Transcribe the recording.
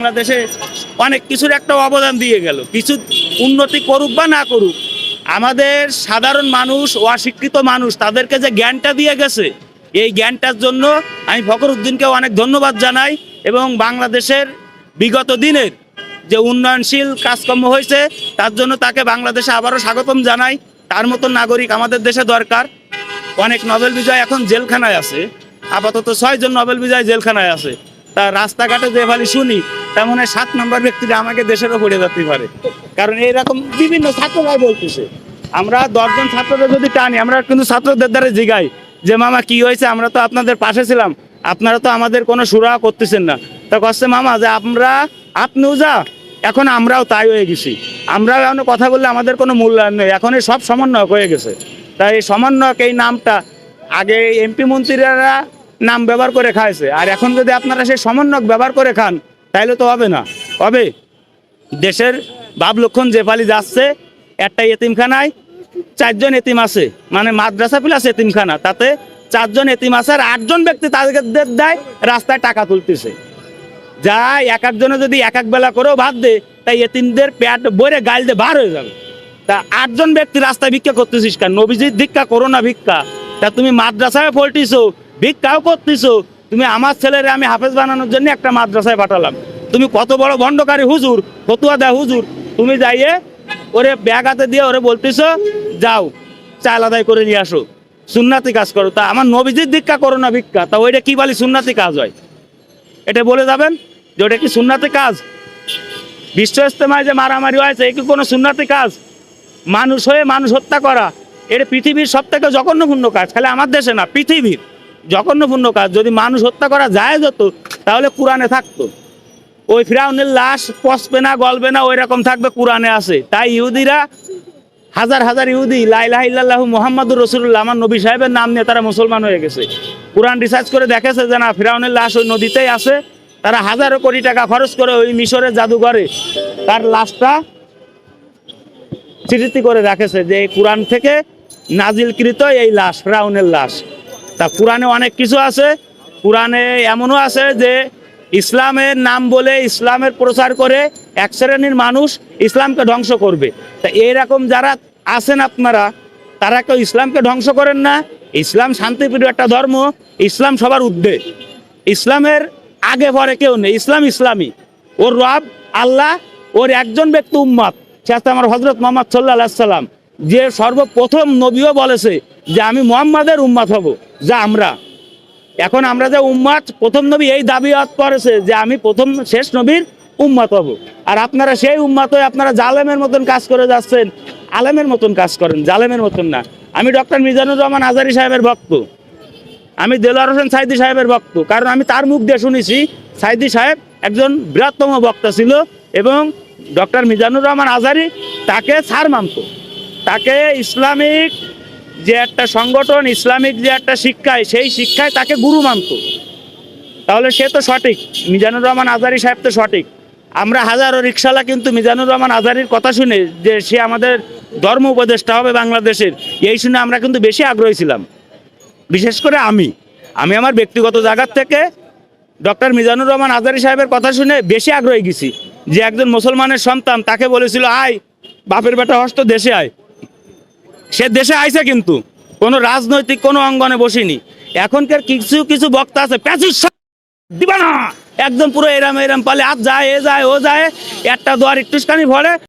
বাংলাদেশে অনেক কিছুর একটা অবদান দিয়ে গেল। কিছু উন্নতি করুক বা না করুক, আমাদের সাধারণ মানুষ, অশিক্ষিত মানুষ, তাদেরকে যে জ্ঞানটা দিয়ে গেছে, এই জ্ঞানটার জন্য আমি ফখরুদ্দিনকে অনেক ধন্যবাদ জানাই এবং বাংলাদেশের বিগত দিনের যে উন্নয়নশীল কাজকর্ম হয়েছে, তার জন্য তাকে বাংলাদেশে আবারও স্বাগতম জানাই। তার মতো নাগরিক আমাদের দেশে দরকার। অনেক নোবেল বিজয় এখন জেলখানায় আছে। আপাতত ছয়জন নোবেল বিজয় জেলখানায় আছে। তা রাস্তাঘাটে যে ভালি শুনি তেমন হয় সাত নম্বর ব্যক্তিটা আমাকে দেশেরও পড়ে যেতে পারে। কারণ এইরকম বিভিন্ন ছাত্ররাই বলতেছে। আমরা দশজন ছাত্রদের যদি টানি, আমরা কিন্তু ছাত্রদের দ্বারা জিগাই যে, মামা, কি হয়েছে? আমরা তো আপনাদের পাশে ছিলাম। আপনারা তো আমাদের কোনো সুরাহা করতেছেন না। তা কচ্ছে, মামা, যে আমরা, আপনিও যা, এখন আমরাও তাই হয়ে গেছি। আমরাও এখন কথা বললে আমাদের কোনো মূল্যায়ন নেই। এখন এই সব সমন্বয়ক হয়ে গেছে। তাই এই সমন্বয়ক এই নামটা, আগে এমপি মন্ত্রীরা নাম ব্যবহার করে খাইছে। আর এখন যদি আপনারা সেই সমন্বয়ক ব্যবহার করে খান তাইলে তো হবে না। হবে। দেশের বাপ লক্ষণ পালি যাচ্ছে, একটা এতিমখানায় চারজন এতিম আছে। মানে মাদ্রাসা প্লাস এতিমখানা, তাতে চারজন এতিম আছে আর আটজন ব্যক্তি তাদের দেয়, রাস্তায় টাকা তুলতেছে। যা এক একজনে যদি এক এক বেলা করেও ভাত দে, তাই এতিমদের পেট বইরে গাল দিয়ে বার হয়ে যাবে। তা আটজন ব্যক্তি রাস্তায় ভিক্ষা করতেছিস কেন? নবীজির ভিক্ষা করো না ভিক্ষা। তা তুমি মাদ্রাসায় পড়তিছো, ভিক্ষাও করতেছো তুমি আমার ছেলেরে আমি হাফেজ বানানোর জন্য একটা মাদ্রাসায় পাঠালাম। তুমি কত বড় ভণ্ডকারী হুজুর, ফতুয়া দেয় হুজুর। তুমি যাইয়ে ওরে ব্যাগ হাতে দিয়ে ওরে বলতেছো, যাও, চাল আদায় করে নিয়ে আসো, সুন্নাতি কাজ করো। তা আমার নবীজির ভিক্ষা করো না ভিক্ষা, তা ওইটা কি বলি সুন্নাতি কাজ হয়? এটা বলে যাবেন যে ওটা কি সুন্নাতি কাজ? বিশ্ব ইস্তেমায় যে মারামারি হয়েছে, এ কি কোনো সুন্নাতি কাজ? মানুষ হয়ে মানুষ হত্যা করা, এটা পৃথিবীর সব থেকে জঘন্যপূর্ণ কাজ, খালি আমার দেশে না, পৃথিবীর। জঘন্যপূর্ণ কাজ। যদি মানুষ হত্যা করা যায় যত, তাহলে কোরআনে থাকতো। ওই ফিরাউনের লাশ পচবে না, গলবে না ওই রকম থাকবে, কোরআনে আছে। তাই ইহুদিরা, হাজার হাজার ইহুদি লাইলাহ মোহাম্মদুর রসুল্লাহ আমার নবী সাহেবের নাম নিয়ে তারা মুসলমান হয়ে গেছে। কোরআন রিসার্চ করে দেখেছে যে না, ফিরাউনের লাশ ওই নদীতেই আছে। তারা হাজারো কোটি টাকা খরচ করে ওই মিশরের জাদুঘরে তার লাশটা স্মৃতি করে রাখেছে যে কোরআন থেকে নাজিলকৃত এই লাশ, ফিরাউনের লাশ। তা কোরআনে অনেক কিছু আছে। কোরআনে এমনও আছে যে ইসলামের নাম বলে ইসলামের প্রচার করে এক শ্রেণির মানুষ ইসলামকে ধ্বংস করবে। তা এইরকম যারা আছেন আপনারা, তারা কেউ ইসলামকে ধ্বংস করেন না। ইসলাম শান্তিপ্রিয় একটা ধর্ম, ইসলাম সবার ঊর্ধ্বে ইসলামের আগে পরে কেউ নেই, ইসলাম ইসলামী। ওর রব আল্লাহ, ওর একজন ব্যক্তি উম্মাদ সে আমার হজরত মোহাম্মদ সাল্লাহ সাল্লাম যে সর্বপ্রথম নবীও বলেছে যে আমি মোহাম্মদের উম্মাদ হব, যা আমরা। এখন আমরা যে উম্মাদ, প্রথম নবী এই দাবি করেছে যে আমি প্রথম শেষ নবীর উম্মাত হব। আর আপনারা সেই উম্মাত হয়ে আপনারা জালেমের মতন কাজ করে যাচ্ছেন, আলেমের মতন কাজ করেন, জালেমের মতন না। আমি ডক্টর মিজানুর রহমান আজারি সাহেবের ভক্ত। আমি দেলোয়ার হোসেন সাইদি সাহেবের ভক্ত। কারণ আমি তার মুখ দিয়ে শুনেছি, সাইদি সাহেব একজন বৃহত্তম বক্তা ছিল এবং ডক্টর মিজানুর রহমান আজারি তাকে সার মানত। তাকে ইসলামিক যে একটা সংগঠন, ইসলামিক যে একটা শিক্ষায়, সেই শিক্ষায় তাকে গুরু মানত। তাহলে সে তো সঠিক। মিজানুর রহমান আজারি সাহেব তো সঠিক। আমরা হাজারো রিক্সালা কিন্তু মিজানুর রহমান আজারির কথা শুনে যে সে আমাদের ধর্ম উপদেষ্টা হবে বাংলাদেশের, এই শুনে আমরা কিন্তু বেশি আগ্রহী ছিলাম। বিশেষ করে আমি। আমি আমার ব্যক্তিগত জায়গার থেকে ডক্টর মিজানুর রহমান আজারি সাহেবের কথা শুনে বেশি আগ্রহী গেছি। যে একজন মুসলমানের সন্তান তাকে বলেছিল, আয়, বাপের বেটা হস্ত দেশে আয়। সে দেশে আইসে কিন্তু। কোনো রাজনৈতিক, কোনো অঙ্গনে বসিনি। এখনকার কিছু কিছু বক্তা আছে প্যাচিস দিবা না। একদম পুরো এরাম এরাম পালে আজ যায়, এ যায়, ও যায়, একটা দোয়ার একটুখানি ভরে।